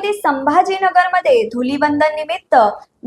छत्रपती संभाजीनगरमध्ये धुलीवंदन निमित्त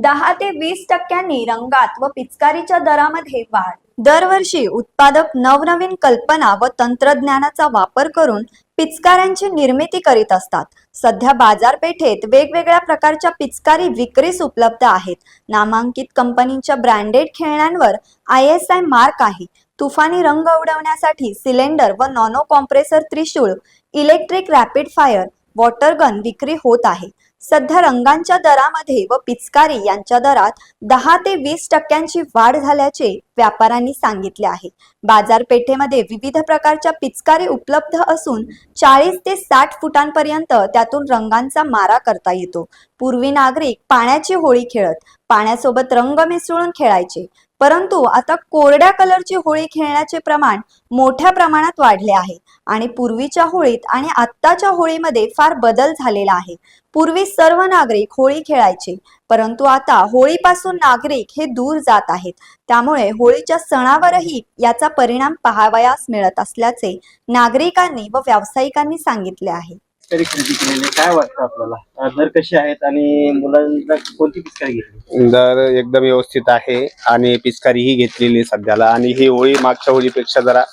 दहा ते वीस टक्क्यांनी रंगात व पिचकारीच्या दरामध्ये वाढ. दरवर्षी उत्पादक नवनवीन कल्पना व तंत्रज्ञानाचा वापर करून पिचकाऱ्यांची निर्मिती करीत असतात. सध्या बाजारपेठेत वेगवेगळ्या प्रकारच्या पिचकारी विक्रीस उपलब्ध आहेत. नामांकित कंपनीच्या ब्रँडेड खेळण्यांवर आय एस आय मार्क आहे. तुफानी रंग उडवण्यासाठी सिलेंडर व nano compressor Trishul electric rapid fire water gun विक्री होत आहे. सध्या रंगांच्या दरामध्ये व पिचकारी यांच्या दरात दहा ते वीस टक्क्यांची वाढ झाल्याचे व्यापाऱ्यांनी सांगितले आहे. बाजारपेठेमध्ये विविध प्रकारच्या पिचकारी उपलब्ध असून चाळीस ते साठ फुटांपर्यंत त्यातून रंगांचा मारा करता येतो. पूर्वी नागरिक पाण्याची होळी खेळत पाण्यासोबत रंग मिसळून खेळायचे. परंतु आता कोरड्या कलरची होळी खेळण्याचे प्रमाण मोठ्या प्रमाणात वाढले आहे आणि पूर्वीच्या होळीत आणि आत्ताच्या होळीमध्ये फार बदल झालेला आहे. पूर्वी सर्व नागरिक होळी खेळायचे परंतु आता होळीपासून नागरिक हे दूर जात आहेत. त्यामुळे होळीच्या सणावरही याचा परिणाम पाहावयास मिळत असल्याचे नागरिकांनी व व्यावसायिकांनी सांगितले आहे. पिचकारी खरेदी केलेले काय वाटतं आपल्याला? दर कसे आहेत आणि मुलांना कोणती पिचकारी घेतली? दर एकदम व्यवस्थित आहे आणि पिचकारी ही घेतलेली आहे सध्याला. आणि ही होळी मागच्या होळीपेक्षा जरा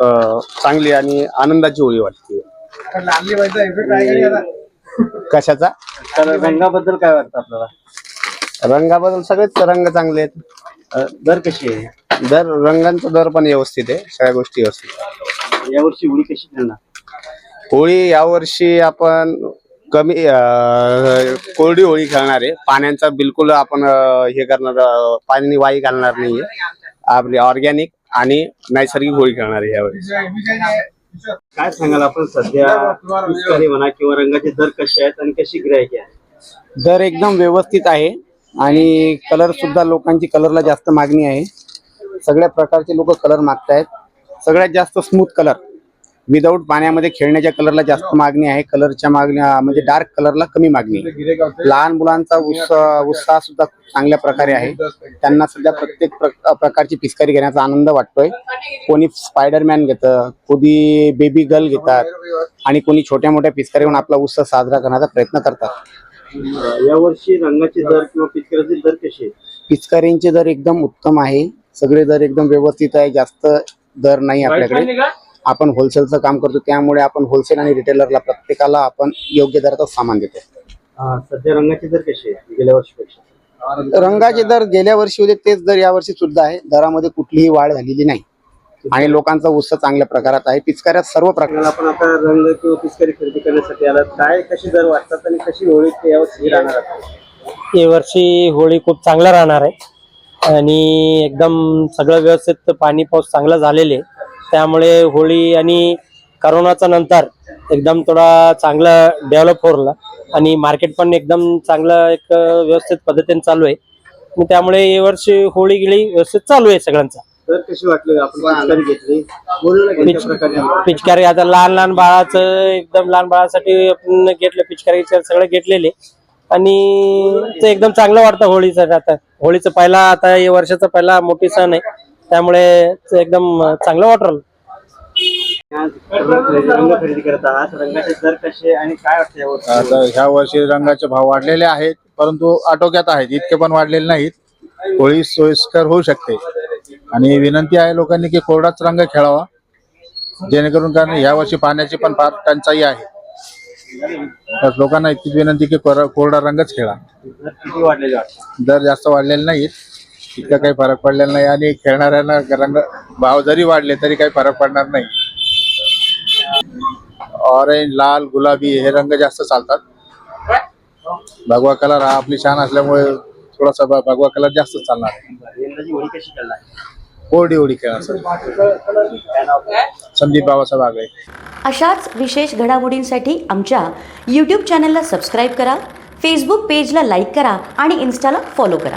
अं, चांगली आणि आनंदाची होळी वाटते. कशाचा? तर रंगाबद्दल काय वाटतं आपल्याला? रंगाबद्दल सगळेच रंग चांगले आहेत. अं, दर कशी आहे? दर रंगांचा दर पण व्यवस्थित आहे सगळ्या गोष्टी व्यवस्थित यावर्षी होळी कशी खेळणार होळी यावर्षी आपण कमी कोरडी होळी खेळणार आहे. पाण्याचा बिलकुल आपण हे करणार पाणी वाई घालणार नाहीये. आपली ऑर्गॅनिक आणि नैसर्गिक होळी खेळणार आहे यावेळी काय सांगाल आपण सध्या? म्हणा किंवा रंगाचे दर कसे आहेत आणि कशी गिरायकी आहे? दर एकदम व्यवस्थित आहे आणि कलर सुद्धा लोकांची कलरला जास्त मागणी आहे. सगळ्या प्रकारचे लोक कलर मागतायत. सगळ्यात जास्त स्मूथ कलर. विदाऊट पाण्यामध्ये खेळण्याच्या कलरला जास्त मागणी आहे. कलरच्या मागण्या म्हणजे डार्क कलरला कमी मागणी आहे. लहान मुलांचा उत्साह उत्साह सुद्धा खूप चांगल्या प्रकारे आहे. त्यांना सध्या प्रत्येक प्र- प्रकारची पिचकारी घेण्याचा आनंद वाटतोय. कोणी स्पायडरमॅन घेतं कोणी बेबी गर्ल घेतात आणि कोणी छोट्या मोठ्या पिचकारी घेऊन आपला उत्सव साजरा करण्याचा प्रयत्न करतात. यावर्षी रंगाचे दर किंवा पिचकारीचे दर कसे पिचकारींचे दर एकदम उत्तम आहे. सगळे दर एकदम व्यवस्थित आहे. जास्त दर नाही आपल्याकडे. आपण होलसेलचं काम करतो त्यामुळे आपण होलसेल आणि रिटेलरला प्रत्येकाला आपण योग्य दराचं सामान देतो. अं, सध्या रंगाचे दर कसे गेल्या वर्षीपेक्षा? रंगाचे दर गेल्या वर्षी होते तेच दर यावर्षी सुद्धा आहे. दरामध्ये कुठलीही वाढ झालेली नाही. आणि लोकांचा उत्साह चांगल्या प्रकारात आहे. पिचकाऱ्यात सर्व प्रकार आपण आता रंग किंवा पिचकारी खरेदी करण्यासाठी आला काय कसे दर वाटतात आणि कशी होळी यावर्षी राहणार आहे? यावर्षी होळी खूप चांगला राहणार आहे. आणि एकदम सगळं व्यवस्थित पाणी पाऊस चांगला झालेले आहे. त्यामुळे होळी आणि करोनाचा नंतर एकदम थोडा चांगला डेव्हलप होरला. आणि मार्केट पण एकदम चांगलं एक व्यवस्थित पद्धतीने चालू आहे. आणि त्यामुळे यावर्षी होळी गिळी व्यवस्थित चालू आहे सगळ्यांचा. कशी वाटली आपण घेतली? पिचकारी आता लहान लहान बाळाचं एकदम लहान बाळासाठी आपण घेतलं पिचकारी सगळं घेतलेले. आणि ते एकदम चांगलं वाटतं होळीचं. आता होळीचं पहिला आता या वर्षाचा पहिला मोठी सण आहे. त्यामुळे एकदम चांगलं वाटलं. आज रंग खरेदी करत आहात. रंगाचे दर कसे आणि काय वाटतं आता ह्या वर्षी रंगाचे भाव वाढलेले आहेत परंतु आटोक्यात आहेत. इतके पण वाढलेले नाहीत. होळी सोयीस्कर होऊ शकते. आणि विनंती आहे लोकांनी की कोरडाच रंग खेळावा. जेणेकरून कारण ह्या वर्षी पाण्याची पण फार टंचाई आहे. तर लोकांना इतकीच विनंती की कोर- कोरडा रंगच खेळा. दर किती वाढलेले वाटतं? दर जास्त वाढलेले नाहीत. इतका काही फरक पडलेला नाही. आणि खेळणाऱ्यांना रंग भाव जरी वाढले तरी काही फरक पडणार नाही. ऑरेंज लाल गुलाबी हे रंग जास्त चालतात. भगवा कलर हा आपली शान असल्यामुळे थोडासा भगवा कलर जास्त चालणार. आहे यंदाची खेळणार कोरडी उडी संदीप बाबासाहेब आगळे. अशाच विशेष घडामोडींसाठी आमच्या यूट्यूब चॅनलला सबस्क्राईब करा फेसबुक पेजला लाईक करा आणि इन्स्टाला फॉलो करा.